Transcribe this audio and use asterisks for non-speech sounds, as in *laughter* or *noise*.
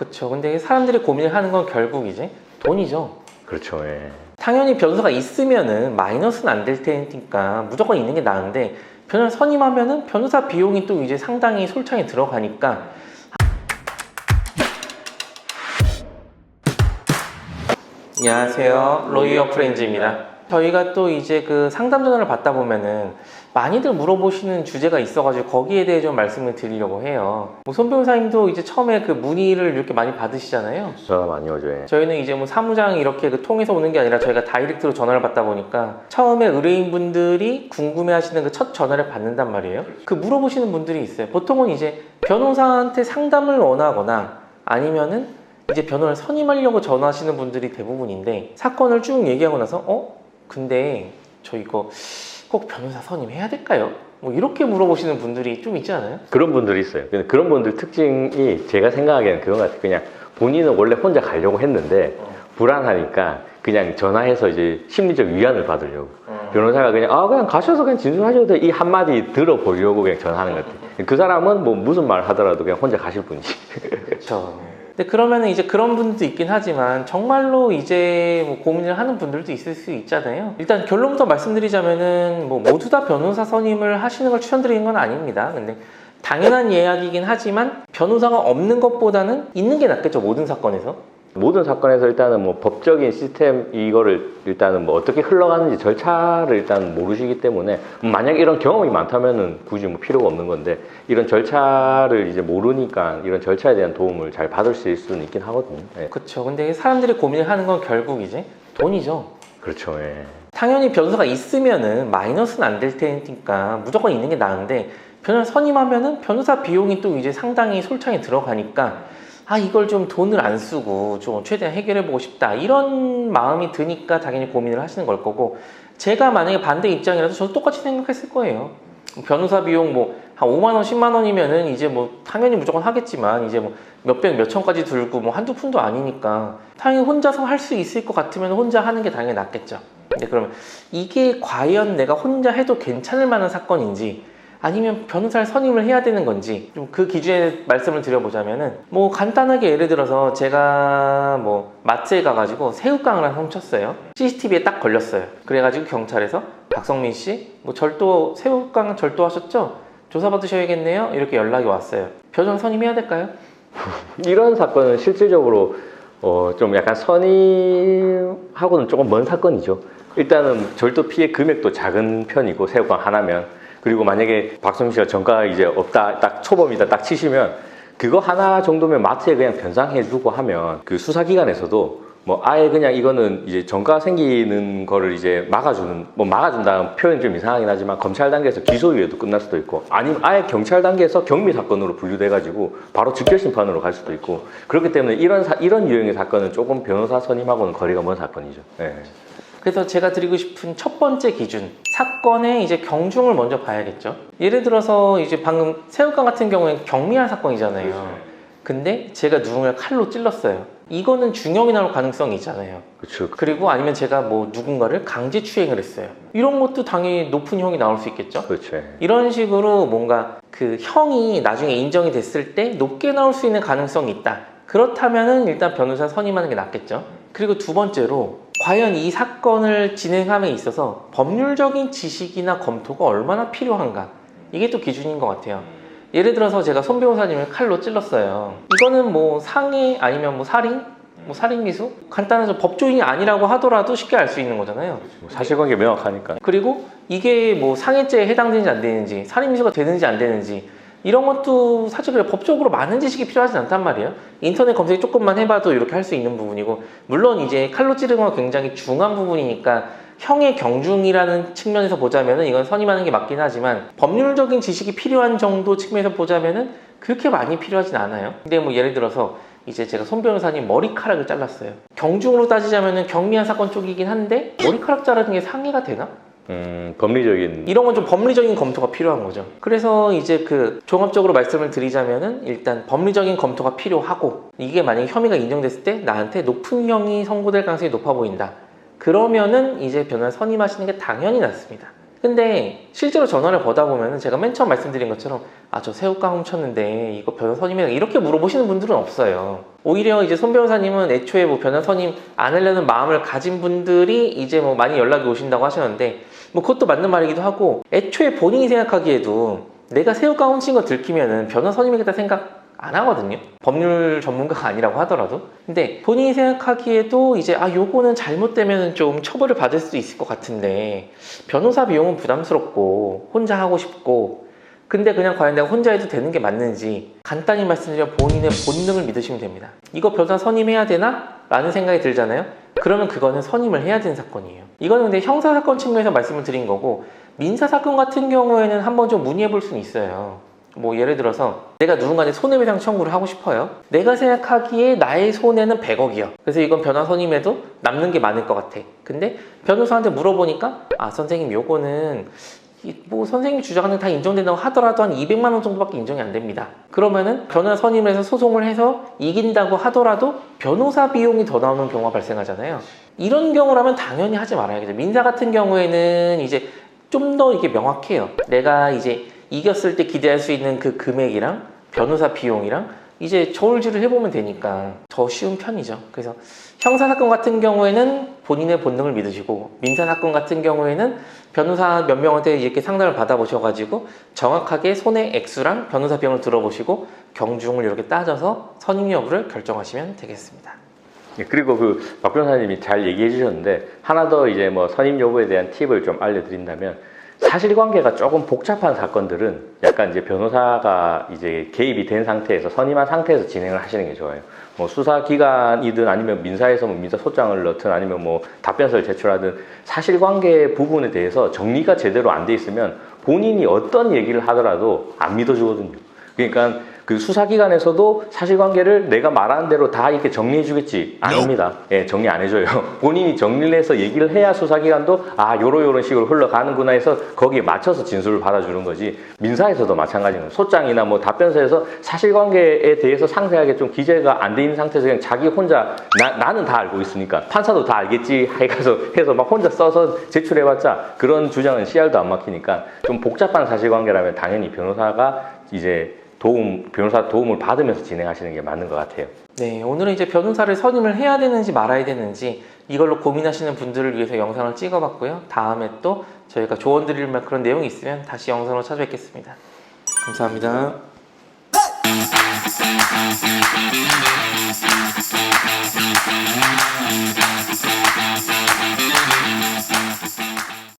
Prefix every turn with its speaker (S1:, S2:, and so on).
S1: 그렇죠. 근데 사람들이 고민을 하는 건 결국 이제 돈이죠.
S2: 그렇죠. 예.
S1: 당연히 변호사가 있으면은 마이너스는 안 될 테니까 무조건 있는 게 나은데 변호사 선임하면은 변호사 비용이 또 이제 상당히 솔창에 들어가니까 안녕하세요 로이어 프렌즈입니다 저희가 또 이제 그 상담 전화를 받다 보면은 많이들 물어보시는 주제가 있어가지고 거기에 대해 좀 말씀을 드리려고 해요 뭐손 변호사님도 이제 처음에 그 문의를 이렇게 많이 받으시잖아요
S2: 전화 많이 오죠. 예.
S1: 저희는 이제 뭐 사무장 이렇게 그 통해서 오는 게 아니라 저희가 다이렉트로 전화를 받다 보니까 처음에 의뢰인분들이 궁금해하시는 그 첫 전화를 받는단 말이에요. 그 물어보시는 분들이 있어요. 보통은 이제 변호사한테 상담을 원하거나 아니면은 이제 변호를 선임하려고 전화하시는 분들이 대부분인데 사건을 쭉 얘기하고 나서 어 근데 저 이거 꼭 변호사 선임해야 될까요? 뭐 이렇게 물어보시는 분들이 좀 있지 않아요?
S2: 그런 분들이 있어요. 근데 그런 분들 특징이 제가 생각하기에는 그런 것 같아요. 그냥 본인은 원래 혼자 가려고 했는데 불안하니까 그냥 전화해서 이제 심리적 위안을 받으려고. 변호사가 그냥 아 그냥 가셔서 그냥 진술하셔도 돼. 이 한마디 들어보려고 그냥 전화하는 것 같아요. 그 사람은 뭐 무슨 말 하더라도 그냥 혼자 가실 뿐이지.
S1: 그렇죠. *laughs* 근데 그러면은 이제 그런 분도 있긴 하지만 정말로 이제 뭐 고민을 하는 분들도 있을 수 있잖아요. 일단 결론부터 말씀드리자면은 뭐 모두 다 변호사 선임을 하시는 걸 추천드리는 건 아닙니다. 근데 당연한 이야기긴 하지만 변호사가 없는 것보다는 있는 게 낫겠죠 모든 사건에서.
S2: 모든 사건에서 일단은 뭐 법적인 시스템 이거를 일단은 뭐 어떻게 흘러가는지 절차를 일단 모르시기 때문에 만약 이런 경험이 많다면은 굳이 뭐 필요가 없는 건데 이런 절차를 이제 모르니까 이런 절차에 대한 도움을 잘 받을 수 있을 수는 있긴 하거든요. 예.
S1: 그렇죠. 근데 사람들이 고민을 하는 건 결국 이제 돈이죠.
S2: 그렇죠. 예.
S1: 당연히 변호사가 있으면은 마이너스는 안 될 테니까 무조건 있는 게 나은데 변호사 선임하면은 변호사 비용이 또 이제 상당히 솔창에 들어가니까 아 이걸 좀 돈을 안 쓰고 좀 최대한 해결해 보고 싶다. 이런 마음이 드니까 당연히 고민을 하시는 걸 거고 제가 만약에 반대 입장이라도 저도 똑같이 생각했을 거예요. 변호사 비용 뭐 한 5만 원 10만 원이면은 이제 뭐 당연히 무조건 하겠지만 이제 뭐 몇백 몇천까지 들고 뭐 한두 푼도 아니니까 당연히 혼자서 할 수 있을 것 같으면 혼자 하는 게 당연히 낫겠죠. 근데 그러면 이게 과연 내가 혼자 해도 괜찮을 만한 사건인지 아니면 변호사를 선임을 해야 되는 건지 좀 그 기준에 말씀을 드려보자면은 뭐 간단하게 예를 들어서 제가 뭐 마트에 가가지고 새우깡을 훔쳤어요 CCTV에 딱 걸렸어요 그래가지고 경찰에서 박성민 씨 뭐 절도 새우깡 절도하셨죠? 조사받으셔야겠네요 이렇게 연락이 왔어요 변호사 선임해야 될까요? *laughs*
S2: 이런 사건은 실질적으로 어, 좀 약간 선임하고는 조금 먼 사건이죠. 일단은 절도 피해 금액도 작은 편이고 새우깡 하나면 그리고 만약에 박성민 씨가 전가 이제 없다 딱 초범이다 딱 치시면 그거 하나 정도면 마트에 그냥 변상해주고 하면 그 수사기관에서도 뭐 아예 그냥 이거는 이제 전가 생기는 거를 이제 막아주는 뭐 막아준다는 표현이 좀 이상하긴 하지만 검찰 단계에서 기소유예도 끝날 수도 있고 아니면 아예 경찰 단계에서 경미 사건으로 분류돼 가지고 바로 직결 심판으로 갈 수도 있고 그렇기 때문에 이런 사- 이런 유형의 사건은 조금 변호사 선임하고는 거리가 먼 사건이죠. 네.
S1: 그래서 제가 드리고 싶은 첫 번째 기준 사건의 이제 경중을 먼저 봐야겠죠 예를 들어서 이제 방금 새우깡 같은 경우에는 경미한 사건이잖아요 근데 제가 누군가를 칼로 찔렀어요 이거는 중형이 나올 가능성이 있잖아요
S2: 그렇죠.
S1: 그리고 아니면 제가 뭐 누군가를 강제 추행을 했어요 이런 것도 당연히 높은 형이 나올 수 있겠죠
S2: 그렇죠. 예.
S1: 이런 식으로 뭔가 그 형이 나중에 인정이 됐을 때 높게 나올 수 있는 가능성이 있다. 그렇다면은 일단 변호사 선임하는 게 낫겠죠. 그리고 두 번째로 과연 이 사건을 진행함에 있어서 법률적인 지식이나 검토가 얼마나 필요한가 이게 또 기준인 것 같아요. 예를 들어서 제가 손 변호사님을 칼로 찔렀어요. 이거는 뭐 상해 아니면 뭐 살인, 뭐 살인미수 간단하죠. 법조인이 아니라고 하더라도 쉽게 알 수 있는 거잖아요.
S2: 뭐 사실관계 명확하니까.
S1: 그리고 이게 뭐 상해죄에 해당되는지 안 되는지 살인미수가 되는지 안 되는지 이런 것도 사실 그래 법적으로 많은 지식이 필요하진 않단 말이에요. 인터넷 검색 조금만 해봐도 이렇게 할 수 있는 부분이고 물론 이제 칼로 찌르는 건 굉장히 중요한 부분이니까 형의 경중이라는 측면에서 보자면은 이건 선임하는 게 맞긴 하지만 법률적인 지식이 필요한 정도 측면에서 보자면은 그렇게 많이 필요하진 않아요. 근데 뭐 예를 들어서 이제 제가 손 변호사님 머리카락을 잘랐어요. 경중으로 따지자면은 경미한 사건 쪽이긴 한데 머리카락 자르는 게 상해가 되나?
S2: 음, 법리적인
S1: 이런 건 좀 법리적인 검토가 필요한 거죠. 그래서 이제 그 종합적으로 말씀을 드리자면은 일단 법리적인 검토가 필요하고 이게 만약에 혐의가 인정됐을 때 나한테 높은 형이 선고될 가능성이 높아 보인다. 그러면은 이제 변호사 선임하시는 게 당연히 낫습니다. 근데 실제로 전화를 거다 보면 제가 맨 처음 말씀드린 것처럼 아 저 새우깡 훔쳤는데 이거 변호사님이랑 이렇게 물어보시는 분들은 없어요. 오히려 이제 손 변호사님은 애초에 뭐 변호사님 안 하려는 마음을 가진 분들이 이제 뭐 많이 연락이 오신다고 하셨는데 뭐 그것도 맞는 말이기도 하고 애초에 본인이 생각하기에도 내가 새우깡 훔친 거 들키면은 변호사님이겠다 생각 안 하거든요. 법률 전문가가 *laughs* 아니라고 하더라도. 근데 본인이 생각하기에도 이제 아 요거는 잘못되면 좀 처벌을 받을 수 있을 것 같은데 변호사 비용은 부담스럽고 혼자 하고 싶고 근데 그냥 과연 내가 혼자 해도 되는 게 맞는지 간단히 말씀드리면 본인의 본능을 믿으시면 됩니다. 이거 변호사 선임해야 되나? 라는 생각이 들잖아요. 그러면 그거는 선임을 해야 되는 사건이에요. 이거는 근데 형사 사건 측면에서 말씀을 드린 거고 민사 사건 같은 경우에는 한번 좀 문의해 볼 수는 있어요. 뭐 예를 들어서 내가 누군가한테 손해배상 청구를 하고 싶어요. 내가 생각하기에 나의 손해는 100억이야. 그래서 이건 변호사 선임해도 남는 게 많을 것 같아. 근데 변호사한테 물어보니까 아 선생님 요거는 이- 뭐 선생님 주장은 다 인정된다고 하더라도 한 200만 원 정도밖에 인정이 안 됩니다. 그러면은 변호사 선임을 해서 소송을 해서 이긴다고 하더라도 변호사 비용이 더 나오는 경우가 발생하잖아요. 이런 경우라면 당연히 하지 말아야겠죠. 민사 같은 경우에는 이제 좀 더 이게 명확해요. 내가 이제 이겼을 때 기대할 수 있는 그 금액이랑 변호사 비용이랑 이제 저울질을 해보면 되니까 더 쉬운 편이죠. 그래서 형사 사건 같은 경우에는 본인의 본능을 믿으시고 민사 사건 같은 경우에는 변호사 몇 명한테 이렇게 상담을 받아보셔가지고 정확하게 손해 액수랑 변호사 비용을 들어보시고 경중을 이렇게 따져서 선임 여부를 결정하시면 되겠습니다.
S2: 예, 그리고 그 박 변호사님이 잘 얘기해 주셨는데 하나 더 이제 뭐 선임 여부에 대한 팁을 좀 알려드린다면 사실관계가 조금 복잡한 사건들은 약간 이제 변호사가 이제 개입이 된 상태에서 선임한 상태에서 진행을 하시는 게 좋아요. 뭐 수사기관이든 아니면 민사에서 뭐 민사소장을 넣든 아니면 뭐 답변서를 제출하든 사실관계 부분에 대해서 정리가 제대로 안 돼 있으면 본인이 어떤 얘기를 하더라도 안 믿어주거든요. 그러니까 그 수사기관에서도 사실관계를 내가 말하는 대로 다 이렇게 정리해 주겠지 아닙니다. 예, 정리 안 해줘요. *laughs* 본인이 정리를 해서 얘기를 해야 수사기관도 아 요런 요런 식으로 흘러가는구나 해서 거기에 맞춰서 진술을 받아주는 거지 민사에서도 마찬가지입니다. 소장이나 뭐 답변서에서 사실관계에 대해서 상세하게 좀 기재가 안 돼 있는 상태에서 그냥 자기 혼자 나, 나는 다 알고 있으니까 판사도 다 알겠지 해가서 *laughs* 해서 막 혼자 써서 제출해봤자 그런 주장은 씨알도 안 막히니까 좀 복잡한 사실관계라면 당연히 변호사가 이제 도움 변호사 도움을 받으면서 진행하시는 게 맞는 것 같아요.
S1: 네, 오늘은 이제 변호사를 선임을 해야 되는지 말아야 되는지 이걸로 고민하시는 분들을 위해서 영상을 찍어봤고요. 다음에 또 저희가 조언 드릴 만한 그런 내용이 있으면 다시 영상으로 찾아뵙겠습니다. 감사합니다.